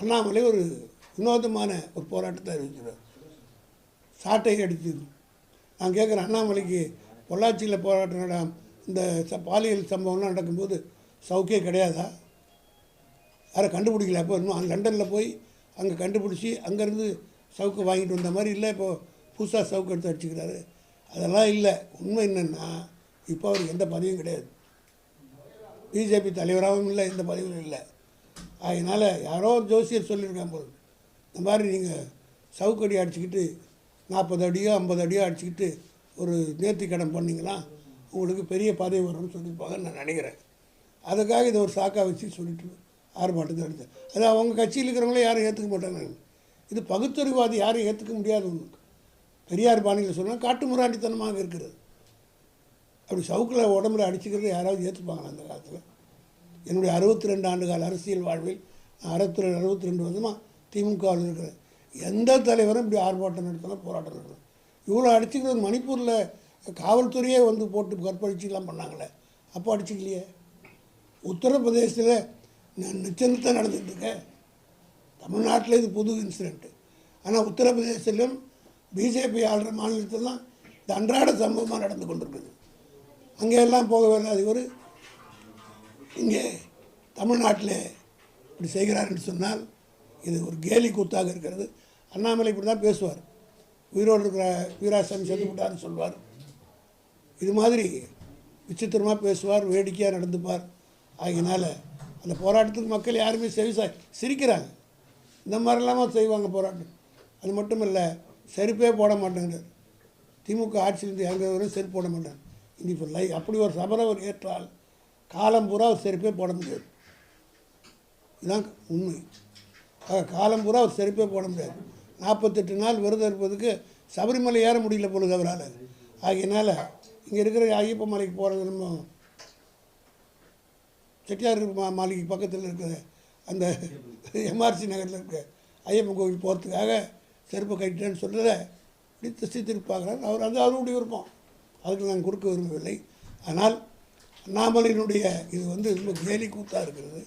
அண்ணாமலை ஒரு வினோதமான ஒரு போராட்டத்தை அறிவிக்கிறார் சாட்டை அடித்து நான் கேட்குறேன் அண்ணாமலைக்கு பொள்ளாச்சியில் போராட்டம் நட இந்த ச- பாலியல் சம்பவம்லாம் நடக்கும்போது சவுக்கே கிடையாதா? யாரை கண்டுபிடிக்கல? அப்போ இன்னும் லண்டனில் போய் அங்கே கண்டுபிடிச்சி அங்கேருந்து சவுக்கு வாங்கிட்டு வந்த மாதிரி இல்லை இப்போது புதுசாக சவுக்கு எடுத்து அடிச்சுக்கிறாரு அதெல்லாம் இல்லை. உண்மை என்னென்னா இப்போ அவருக்கு எந்த பதவியும் கிடையாது. பிஜேபி தலைவராகவும் இல்லை எந்த பதவியும் இல்லை. அதனால் யாரோ ஒரு ஜோசியர் சொல்லியிருக்காங்க போது இந்த மாதிரி நீங்கள் சவுக்கடி அடிச்சுக்கிட்டு நாற்பது அடியோ ஐம்பது அடியோ அடிச்சுக்கிட்டு ஒரு நேர்த்தி கடன் பண்ணிங்கன்னா உங்களுக்கு பெரிய பதவி வரும்னு சொல்லியிருப்பாங்கன்னு நான் நினைக்கிறேன். அதுக்காக இதை ஒரு சாக்கா வச்சு சொல்லிட்டு ஆர்ப்பாட்டத்தை எடுத்தேன் அது அவங்க கட்சியில் இருக்கிறவங்களே யாரும் ஏற்றுக்க மாட்டாங்க. இது பகுத்தறிவாதி யாரும் ஏற்றுக்க முடியாது ஒன்று பெரியார் பாணியில் சொன்னால் காட்டு முராண்டித்தனமாக இருக்கிறது. அப்படி சவுக்கில் உடம்புல அடிச்சுக்கிறது யாராவது ஏற்றுப்பாங்களா அந்த காலத்தில்? என்னுடைய அறுபத்தி ரெண்டு ஆண்டு கால அரசியல் வாழ்வில் நான் அறுபத்தி ரெண்டு அறுபத்தி ரெண்டு வருஷமாக திமுகவில் இருக்கிறேன். எந்த தலைவரும் இப்படி ஆர்ப்பாட்டம் நடத்தலாம் போராட்டம் நடத்தலாம் இவ்வளோ அடிச்சுக்கிறது மணிப்பூரில் காவல்துறையே வந்து போட்டு கற்பழிச்சுலாம் பண்ணாங்களே. அப்போ அடிச்சுக்கலையே. உத்தரப்பிரதேசத்தில் நிச்சயத்தை நடந்துட்டு தமிழ்நாட்டில் இது புது இன்சிடெண்ட்டு ஆனால் உத்தரப்பிரதேசத்திலும் பிஜேபி ஆளுற மாநிலத்திலாம் இது அன்றாட சம்பவமாக நடந்து கொண்டிருக்குது. அங்கே எல்லாம் போக வேண்டாம் ஒரு இங்கே தமிழ்நாட்டில் இப்படி செய்கிறார் என்று சொன்னால் இது ஒரு கேலி கூத்தாக இருக்கிறது. அண்ணாமலை இப்படி தான் பேசுவார். உயிரோடு இருக்கிற வீராசாமி செத்து விட்டார்னு சொல்வார். இது மாதிரி விசித்திரமாக பேசுவார் வேடிக்கையாக நடந்துப்பார். ஆகினால அந்த போராட்டத்துக்கு மக்கள் யாருமே செவிசா சிரிக்கிறாங்க. இந்த மாதிரிலாமா செய்வாங்க போராட்டம். அது மட்டும் இல்லை செருப்பே போட மாட்டேங்கிறார். திமுக ஆட்சியிலிருந்து இறங்குறவரும் செருப்பு போட மாட்டாங்க இனி இப்போ லை அப்படி ஒரு சபரவர் ஏற்றால் காலம் பூரா ஒரு செருப்பே போட முடியாது இதுதான் உண்மை. ஆக காலம் பூரா ஒரு செருப்பே போட முடியாது நாற்பத்தெட்டு நாள் விரதம் இருப்பதுக்கு சபரிமலை ஏற முடியல பொழுது அவரால். ஆகையினால இங்கே இருக்கிற ஐயப்ப மலைக்கு போகிறது நம்ம செட்டியார் மா மாளிகை பக்கத்தில் இருக்கிற அந்த எம்ஆர்சி நகரில் இருக்க ஐயப்பன் கோவில் போகிறதுக்காக செருப்பு கட்டிட்டேன்னு சொல்கிறத இப்படி திசை திருப்பாகிறார் அவர் அது அவருடைய விருப்பம். அதுக்கு நான் கொடுக்க விரும்பவில்லை. ஆனால் அண்ணாமலையினுடைய இது வந்து ரொம்ப கேலி கூத்தாக இருக்கிறது.